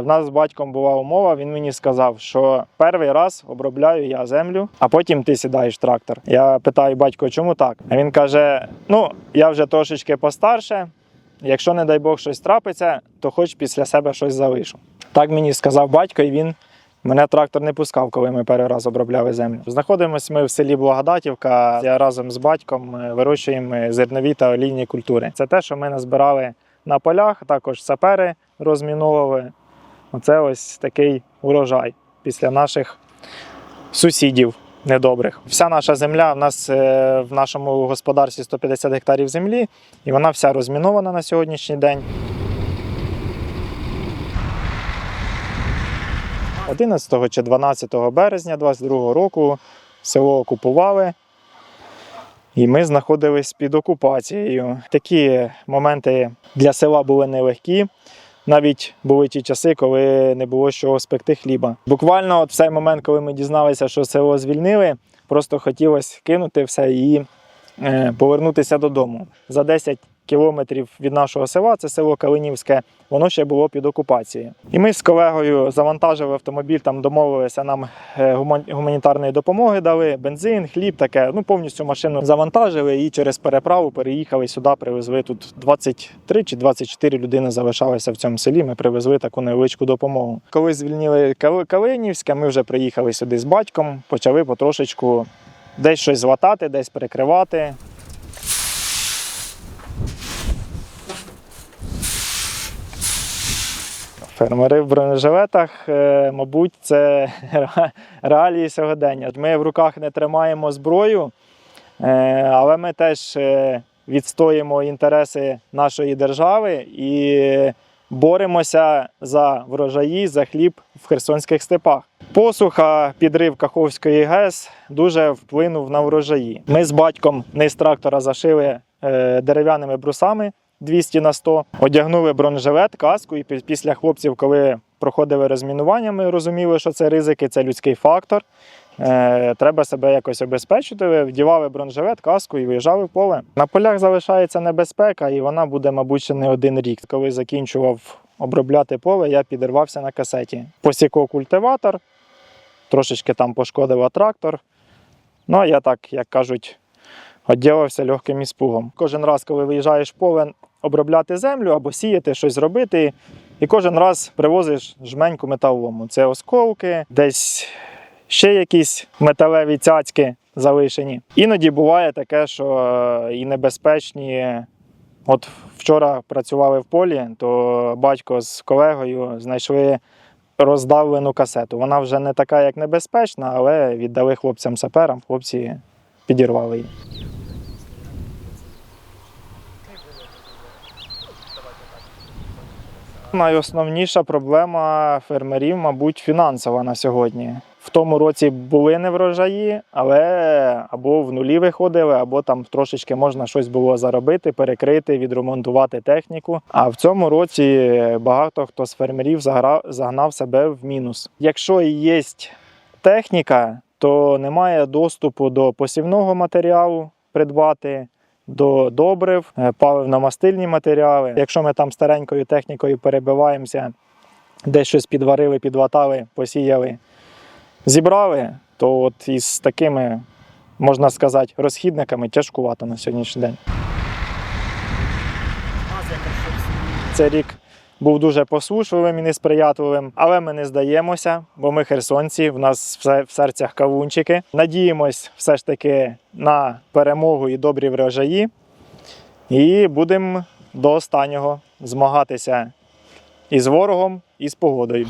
В нас з батьком була умова. Він мені сказав, що перший раз обробляю я землю, а потім ти сідаєш в трактор. Я питаю батько, чому так? А він каже: Ну, я вже трошечки постарше. Якщо, не дай Бог, щось трапиться, то хоч після себе щось залишу. Так мені сказав батько, і він мене трактор не пускав, коли ми перший раз обробляли землю. Знаходимося ми в селі Благодатівка. Я разом з батьком е, вирощуємо зернові та олійні культури. Це те, що ми назбирали на полях, також сапери розміновували. Оце ось такий урожай після наших сусідів недобрих. Вся наша земля, в нас е, в нашому господарстві 150 гектарів землі, і вона вся розмінована на сьогоднішній день. 11 чи 12 березня 22 року село окупували, і ми знаходились під окупацією. Такі моменти для села були нелегкі. Навіть були ті часи, коли не було що спекти хліба. Буквально от в цей момент, коли ми дізналися, що село звільнили, просто хотілося кинути все і е, повернутися додому. За 10 кілометрів від нашого села, це село Калинівське, воно ще було під окупацією. І ми з колегою завантажили автомобіль, там домовилися нам е, гуманітарної допомоги, дали бензин, хліб, таке. Ну повністю машину завантажили і через переправу переїхали сюди. Привезли тут 23 чи 24 людини залишалися в цьому селі. Ми привезли таку невеличку допомогу. Коли звільнили Кали- Калинівське, ми вже приїхали сюди з батьком, почали потрошечку десь щось златати, десь перекривати. Фермери в бронежилетах, е, мабуть, це реалії сьогодення. Ми в руках не тримаємо зброю, е, але ми теж е, відстоїмо інтереси нашої держави і боремося за врожаї, за хліб в херсонських степах. Посуха, підрив Каховської ГЕС дуже вплинув на врожаї. Ми з батьком низ трактора зашили дерев'яними брусами 200 на 100, одягнули бронежилет, каску, і після хлопців, коли проходили розмінування, ми розуміли, що це ризики, це людський фактор. Е, треба себе якось обезпечити. Вдівали бронежилет, каску і виїжджали в поле. На полях залишається небезпека, і вона буде, мабуть, ще не один рік. Коли закінчував обробляти поле, я підірвався на касеті. Посіков культиватор, трошечки там пошкодив трактор. Ну, а я так, як кажуть, відділився легким іспугом. Кожен раз, коли виїжджаєш в поле обробляти землю або сіяти, щось робити, і кожен раз привозиш жменьку металолому. Це осколки, десь ще якісь металеві цяцьки залишені. Іноді буває таке, що е, і небезпечні. От вчора працювали в полі, то батько з колегою знайшли роздавлену касету. Вона вже не така, як небезпечна, але віддали хлопцям саперам, хлопці підірвали її. Найосновніша проблема фермерів, мабуть, фінансова на сьогодні. В тому році були неврожаї, але або в нулі виходили, або там трошечки можна щось було заробити, перекрити, відремонтувати техніку. А в цьому році багато хто з фермерів загнав себе в мінус. Якщо і є техніка, то немає доступу до посівного матеріалу придбати до добрив, е, паливно-мастильні матеріали. Якщо ми там старенькою технікою перебиваємося, десь щось підварили, підлатали, посіяли, зібрали, то от із такими, можна сказати, розхідниками тяжкувато на сьогоднішній день. Це рік був дуже посушливим і несприятливим, але ми не здаємося, бо ми херсонці, в нас все в серцях кавунчики. Надіємось все ж таки на перемогу і добрі врожаї. І будемо до останнього змагатися і з ворогом, і з погодою.